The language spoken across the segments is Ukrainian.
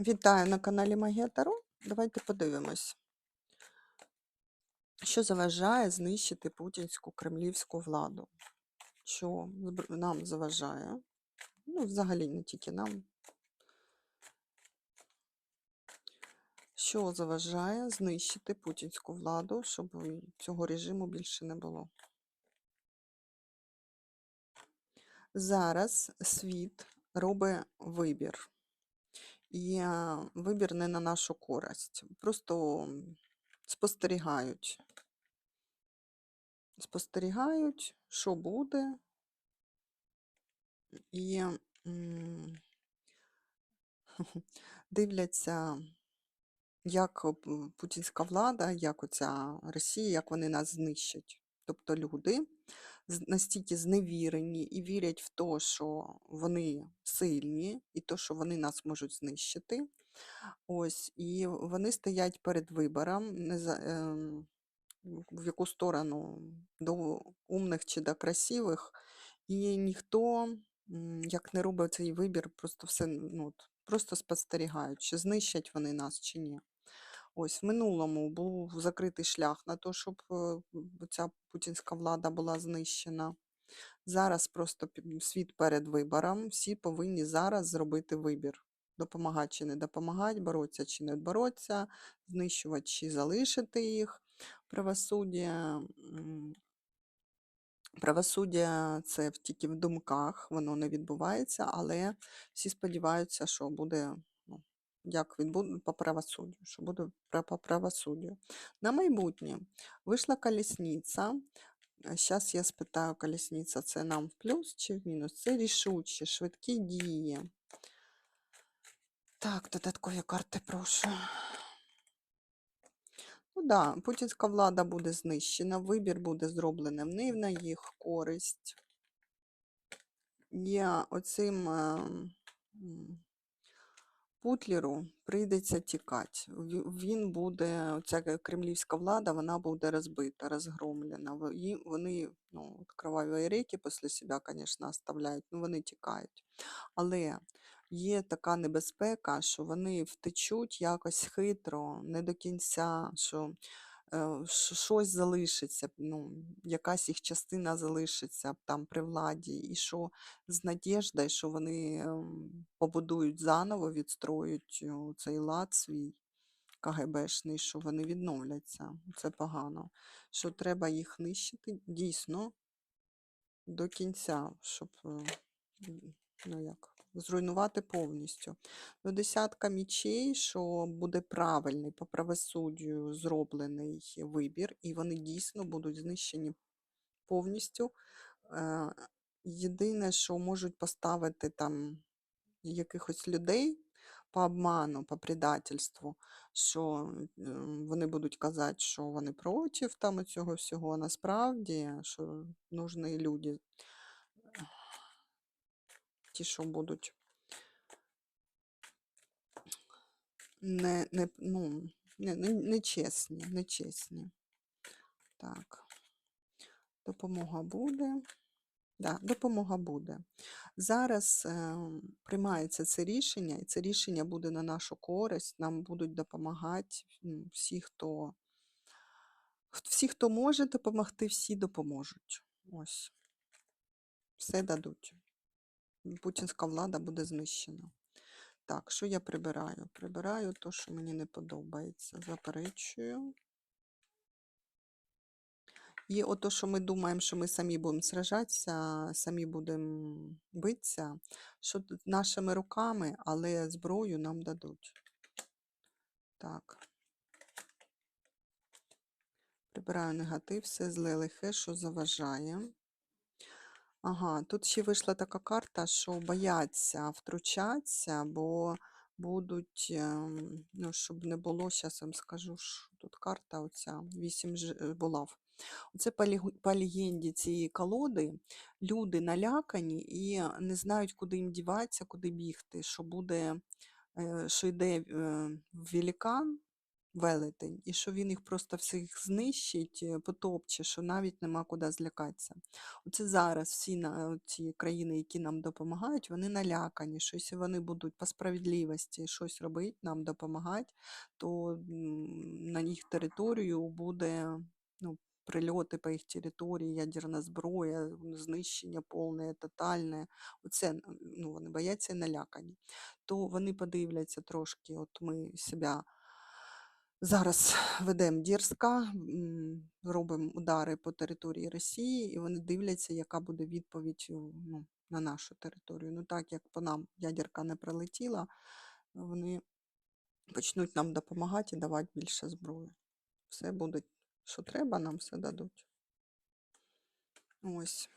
Вітаю на каналі Магія Таро. Давайте подивимось, що заважає знищити путінську кремлівську владу. Що нам заважає? Ну, взагалі не тільки нам. Що заважає знищити путінську владу, щоб цього режиму більше не було? Зараз світ робить вибір. І вибір не на нашу користь. Просто спостерігають. Спостерігають, що буде, і дивляться, як путінська влада, як оця Росія, як вони нас знищать. Тобто люди настільки зневірені і вірять в те, що вони сильні, і то, що вони нас можуть знищити. Ось, і вони стоять перед вибором, ем, в яку сторону до умних чи до красивих, і ніхто, як не робить цей вибір, просто все ну, просто спостерігають, чи знищать вони нас, чи ні. Ось в минулому був закритий шлях на те, щоб е, ця путінська влада була знищена. Зараз просто світ перед вибором, всі повинні зараз зробити вибір. Допомагати чи не допомагати, боротися чи не боротися, знищувати чи залишити їх. Правосуддя, правосуддя це тільки в думках, воно не відбувається, але всі сподіваються, що буде, як відбуде по правосуддю, що буде по правосуддю. На майбутнє вийшла колісниця. Зараз я спитаю, колісниця це нам в плюс чи в мінус? Це рішучі, швидкі дії. Так, додаткові карти прошу. Ну да, путінська влада буде знищена, вибір буде зроблений в неї на їх користь. Є оцим ем, Путлеру прийдеться тікати. Він буде, ця кремлівська влада, вона буде розбита, розгромлена. Вони, ну, кроваві реки після себе, звісно, оставляють, ну вони тікають. Але є така небезпека, що вони втечуть якось хитро, не до кінця, що щось залишиться, ну, якась їх частина залишиться там при владі, і що з надіждою, що вони ем, побудують заново, відстроють цей лад свій КГБшний, що вони відновляться. Це погано. Що треба їх нищити дійсно до кінця, щоб е, ну як, зруйнувати повністю. До десятка мічей, що буде правильний по правосуддю зроблений вибір, і вони дійсно будуть знищені повністю. Е, Єдине, що можуть поставити там якихось людей по обману, по предательству, що вони будуть казати, що вони проти там цього всього, а насправді, що нужні люди, ті, що будуть не, не, ну, не, не, нечесні, нечесні. Так, допомога буде. Да, допомога буде. Зараз е, приймається це рішення, і це рішення буде на нашу користь. Нам будуть допомагати всі, хто, всі, хто може допомогти, всі допоможуть. Ось, все дадуть. Путінська влада буде знищена. Так, що я прибираю? Прибираю те, що мені не подобається. Заперечую. І ото, що ми думаємо, що ми самі будемо сражатися, самі будемо битися, що нашими руками, але зброю нам дадуть. Так. Прибираю негатив, все зле лихе, що заважає. Ага, тут ще вийшла така карта, що бояться втручатися, бо будуть, ем, ну, щоб не було, зараз вам скажу, що тут карта оця, вісім е, булав. Оце по, легенді цієї колоди люди налякані і не знають, куди їм діватися, куди бігти, що буде, е, що йде е, великан, велетень, і що він їх просто всіх знищить, е, потопче, що навіть нема куди злякатися. Оце зараз всі на ці країни, які нам допомагають, вони налякані, що якщо вони будуть по справедливості щось робити, нам допомагати, то на їх територію буде ну, прильоти по їх території, ядерна зброя, знищення повне, тотальне. Оце ну, вони бояться і налякані. То вони подивляться трошки, от ми себе зараз ведемо м, робимо удари по території Росії, і вони дивляться, яка буде відповідь ну, на нашу територію. Ну так як по нам ядерка не прилетіла, вони почнуть нам допомагати і давати більше зброї. Все буде, що треба, нам все дадуть. Ось.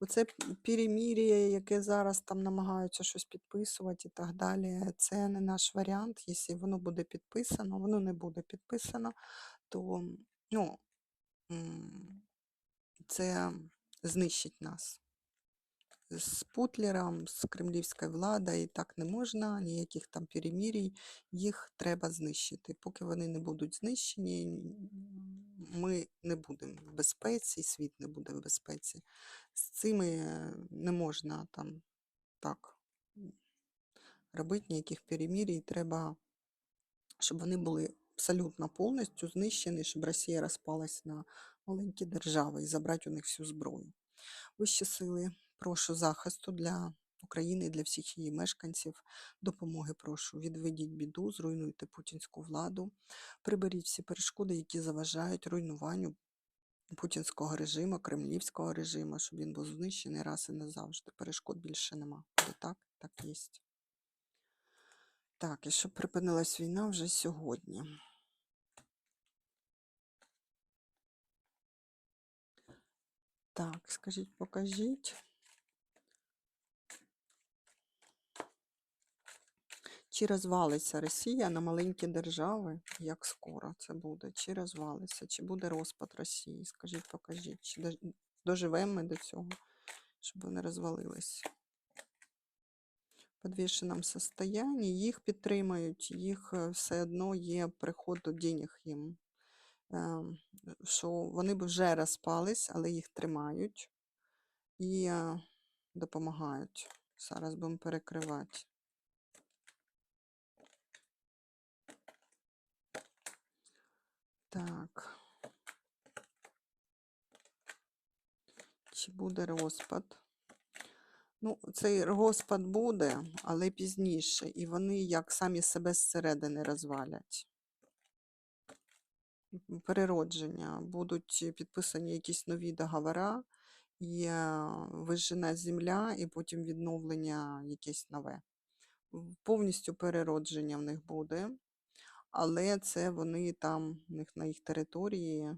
Оце перемір'я, яке зараз там намагаються щось підписувати і так далі, це не наш варіант. Якщо воно буде підписано, воно не буде підписано, то ну, це знищить нас. З Путлером, з кремлівською владою і так не можна, ніяких там перемірій, їх треба знищити. Поки вони не будуть знищені, ми не будемо в безпеці, світ не буде в безпеці. З цими е, не можна там так робити ніяких перемірій. Треба, щоб вони були абсолютно повністю знищені, щоб Росія розпалась на маленькі держави і забрати у них всю зброю. Вищі сили, прошу захисту для України і для всіх її мешканців. Допомоги прошу. Відведіть біду, зруйнуйте путінську владу, приберіть всі перешкоди, які заважають руйнуванню путінського режиму, кремлівського режиму, щоб він був знищений раз і назавжди. Перешкод більше нема. Буде так, так є. Так, і щоб припинилась війна вже сьогодні. Так, скажіть, покажіть. Чи розвалиться Росія на маленькі держави? Як скоро це буде? Чи розвалиться? Чи буде розпад Росії? Скажіть, покажіть. Чи доживемо ми до цього, щоб вони розвалились? В підвішеному состоянні їх підтримують, їх е, все одно є приход до денег їм. Ем, Що вони б вже розпались, але їх тримають і е, допомагають. Зараз будемо перекривати. Так. Чи буде розпад? Ну, цей розпад буде, але пізніше. І вони як самі себе зсередини розвалять. Переродження. Будуть підписані якісь нові договори, і вижжена земля, і потім відновлення якесь нове. Повністю переродження в них буде. Але це вони там, в них на їх території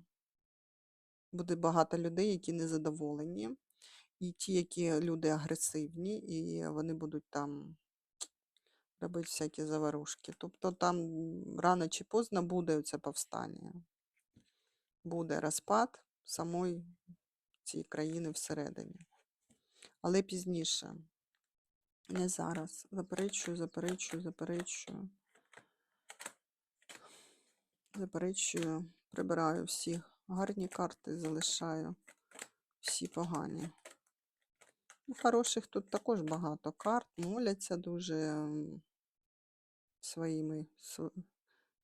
буде багато людей, які незадоволені. І ті, які люди агресивні, і вони будуть там робити всякі заварушки. Тобто там рано чи поздно буде це повстання. Буде розпад самої цієї країни всередині. Але пізніше. Не зараз. Заперечую, заперечую, заперечую. Заперечую, прибираю всі гарні карти, залишаю всі погані. Ну, хороших тут також багато карт, моляться дуже своїми св-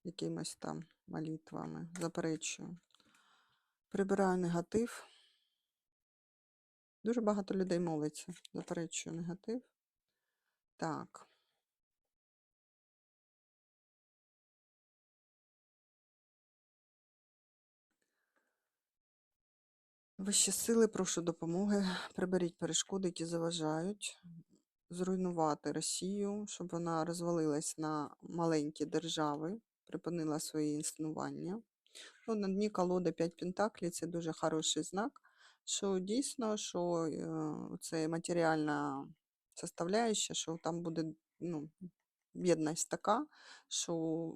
якимось там молитвами. Заперечую. Прибираю негатив. Дуже багато людей молиться. Заперечую негатив. Так. Вищі сили, прошу допомоги. Приберіть перешкоди, які заважають зруйнувати Росію, щоб вона розвалилась на маленькі держави, припинила своє існування. Ну, на дні колоди 5 пентаклів це дуже хороший знак, що дійсно, що е, це матеріальна составляюча, що там буде ну, бідність така, що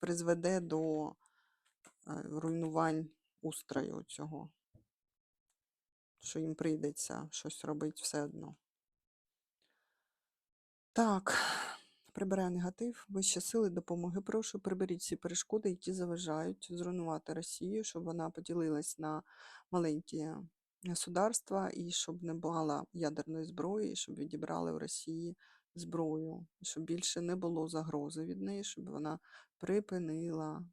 призведе до е, руйнувань устрою цього, що їм прийдеться щось робити все одно. Так, прибираю негатив, вищі сили допомоги. Прошу, приберіть всі перешкоди, які заважають зруйнувати Росію, щоб вона поділилась на маленькі государства і щоб не мала ядерної зброї, і щоб відібрали в Росії зброю, і щоб більше не було загрози від неї, щоб вона припинила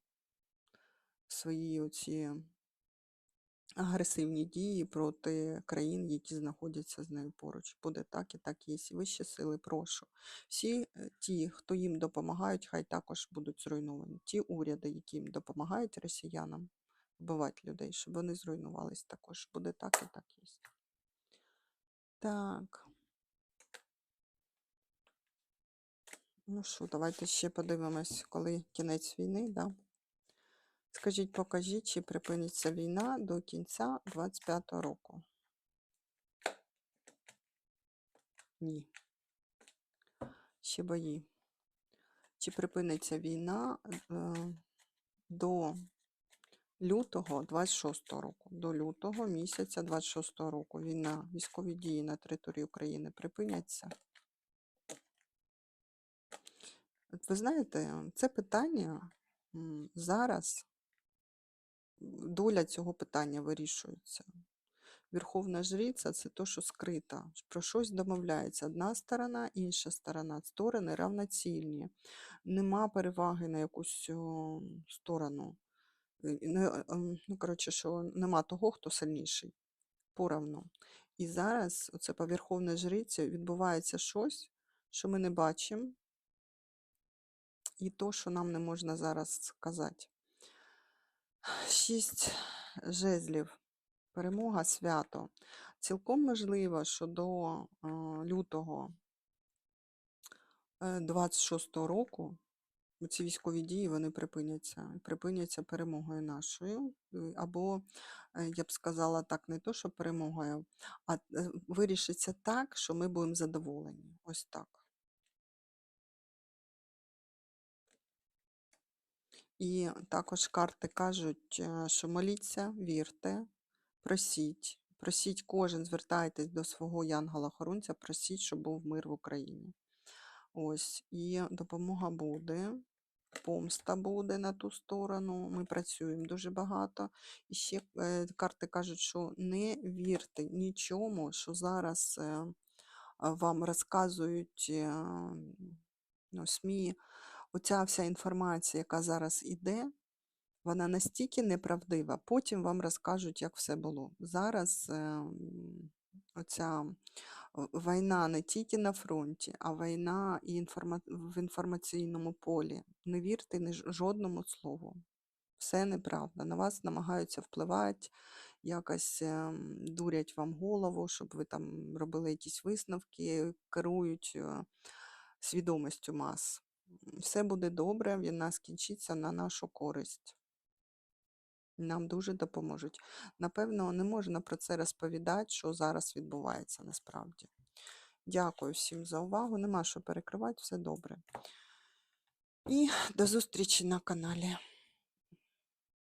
свої оці агресивні дії проти країн, які знаходяться з нею поруч. Буде так і так є. Вищі сили, прошу. Всі е, ті, хто їм допомагають, хай також будуть зруйновані. Ті уряди, які їм допомагають росіянам вбивати людей, щоб вони зруйнувались також. Буде так і так є. Так. Ну що, давайте ще подивимось, коли кінець війни, да? Скажіть, покажіть, чи припиниться війна до кінця 25-го року? Ні. Ще бої. Чи припиниться війна е, до лютого 26-го року? До лютого місяця 26-го року війна, військові дії на території України припиняться? Ви знаєте, це питання зараз доля цього питання вирішується. Верховна жриця це то, що скрита. Про щось домовляється. Одна сторона, інша сторона. Сторони равноцільні. Нема переваги на якусь сторону. Е, е, ем, Ну, коротше, що нема того, хто сильніший. Поравну. І зараз, оце по Верховній жриці, відбувається щось, що ми не бачимо, і то, що нам не можна зараз сказати. Шість жезлів. Перемога свято. Цілком можливо, що до е, лютого е, 26-го року ці військові дії вони припиняться. Припиняться перемогою нашою. е, Або, е, я б сказала так, не то, що перемогою, а е, вирішиться так, що ми будемо задоволені. Ось так. І також карти кажуть, е, що моліться, вірте, просіть. Просіть кожен, звертайтесь до свого янгола-хоронця, просіть, щоб був мир в Україні. Ось, і допомога буде, помста буде на ту сторону. Ми працюємо дуже багато. І ще е, карти кажуть, що не вірте нічому, що зараз е, вам розказують ну, СМІ. Оця вся інформація, яка зараз іде, вона настільки неправдива. Потім вам розкажуть, як все було. Зараз ем, оця е, війна не тільки на фронті, а війна і інформа... в інформаційному полі. Не вірте жодному слову. Все неправда. На вас намагаються впливати, якось ем, дурять вам голову, щоб ви там робили якісь висновки, керують е, свідомістю мас. Все буде добре, війна скінчиться на нашу користь. Нам дуже допоможуть. Напевно, не можна про це розповідати, що зараз відбувається насправді. Дякую всім за увагу. Нема що перекривати, все добре. І до зустрічі на каналі.